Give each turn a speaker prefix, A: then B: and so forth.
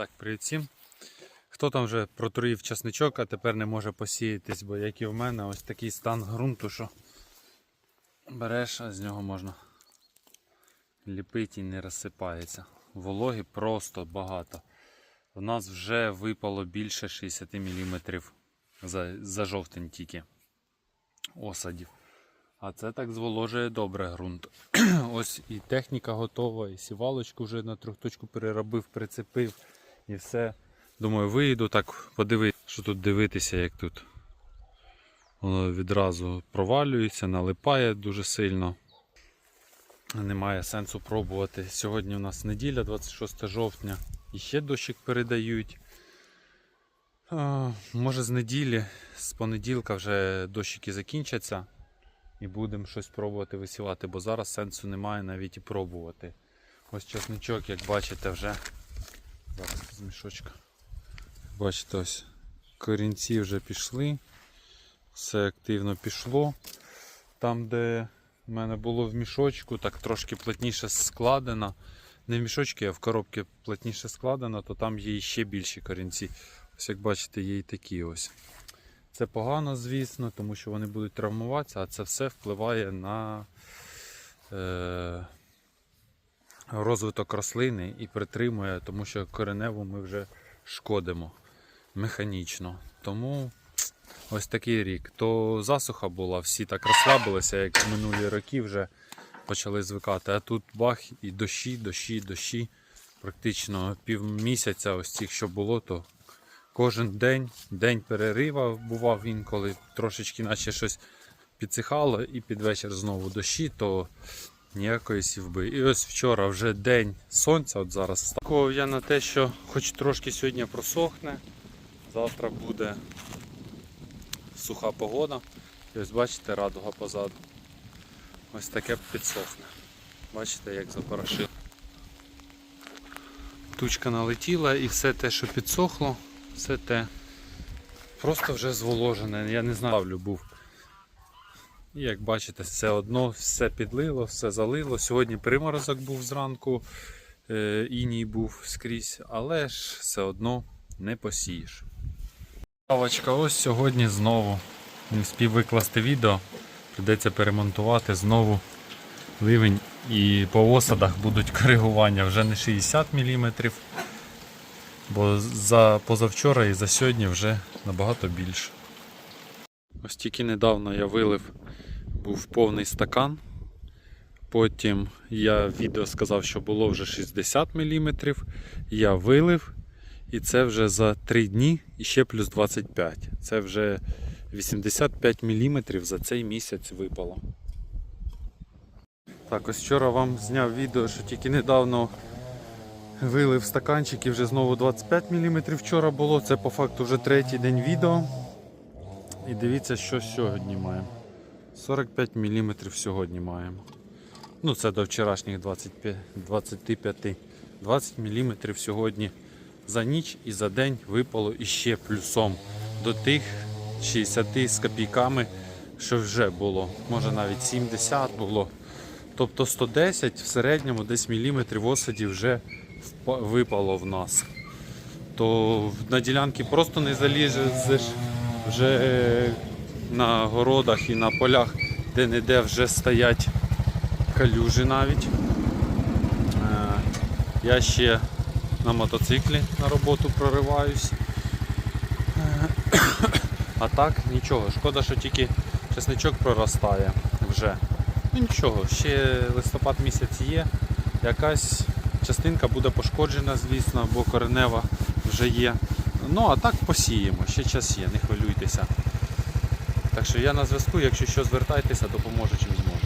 A: Так, привіт всім. Хто там вже протруїв часничок, а тепер не може посіятись, бо як і в мене, ось такий стан ґрунту, що береш, а з нього можна ліпити і не розсипається. Вологи просто багато. У нас вже випало більше 60 мм за, за жовтень тільки осадів. А це так зволожує добре ґрунт. Ось і техніка готова, і сівалочку вже на трьохточку переробив, прицепив і все. Думаю, вийду так подивитися, що тут дивитися, як тут. Воно відразу провалюється, налипає дуже сильно. Немає сенсу пробувати. Сьогодні у нас неділя, 26 жовтня. І ще дощик передають. А, може з неділі, з понеділка вже дощики закінчаться і будемо щось пробувати висівати, бо зараз сенсу немає навіть і пробувати. Ось часничок, як бачите, вже зараз з мішочка. Бачите, ось корінці вже пішли, все активно пішло. Там, де в мене було в мішочку, так трошки плотніше складено. Не в мішочки, а в коробці плотніше складено, то там є ще більші корінці. Ось як бачите, є і такі ось. Це погано, звісно, тому що вони будуть травмуватися, а це все впливає на е, розвиток рослини і притримує, тому що кореневу ми вже шкодимо механічно. Тому ось такий рік. То засуха була, всі так розслабилися, як минулі роки вже почали звикати. А тут бах і дощі, дощі, дощі. Практично півмісяця ось цих, що було, то кожен день, день перерива бував інколи, трошечки наче щось підсихало і під вечір знову дощі, то ніякої сівби. І ось вчора вже день сонця, от зараз став. я на те, що хоч трошки сьогодні просохне, завтра буде суха погода. І ось бачите, радуга позаду. Ось таке підсохне. Бачите, як запорошило. Тучка налетіла і все те, що підсохло, все те просто вже зволожене. Я не знаю, був. І як бачите, все одно все підлило, все залило. Сьогодні приморозок був зранку, е, іній був скрізь, але ж все одно не посієш. Павочка, ось сьогодні знову не встиг викласти відео. Придеться перемонтувати знову ливень і по осадах будуть коригування вже не 60 мм, бо за позавчора і за сьогодні вже набагато більше. Ось тільки недавно я вилив був повний стакан. Потім я в відео сказав, що було вже 60 мм. Я вилив, і це вже за 3 дні і ще плюс 25. Це вже 85 мм за цей місяць випало. Так, ось вчора вам зняв відео, що тільки недавно вилив стаканчик і вже знову 25 мм вчора було. Це по факту вже третій день відео. І дивіться, що сьогодні маємо. 45 мм сьогодні маємо. Ну, це до вчорашніх 25, 25. 20 мм сьогодні за ніч і за день випало іще плюсом до тих 60 з копійками, що вже було. Може навіть 70 було. Тобто 110 в середньому десь міліметрів осаді вже випало в нас. То на ділянки просто не залізеш вже е, на городах і на полях, де-не-де вже стоять калюжі навіть. Е, Я ще на мотоциклі на роботу прориваюсь. А так нічого. Шкода, що тільки чесничок проростає вже. Ну нічого, ще листопад місяць є. Якась частинка буде пошкоджена, звісно, бо коренева вже є. Ну а так посіємо, ще час є, не хвилюйтеся. Так що я на зв'язку, якщо що звертайтеся, допоможу чим зможу.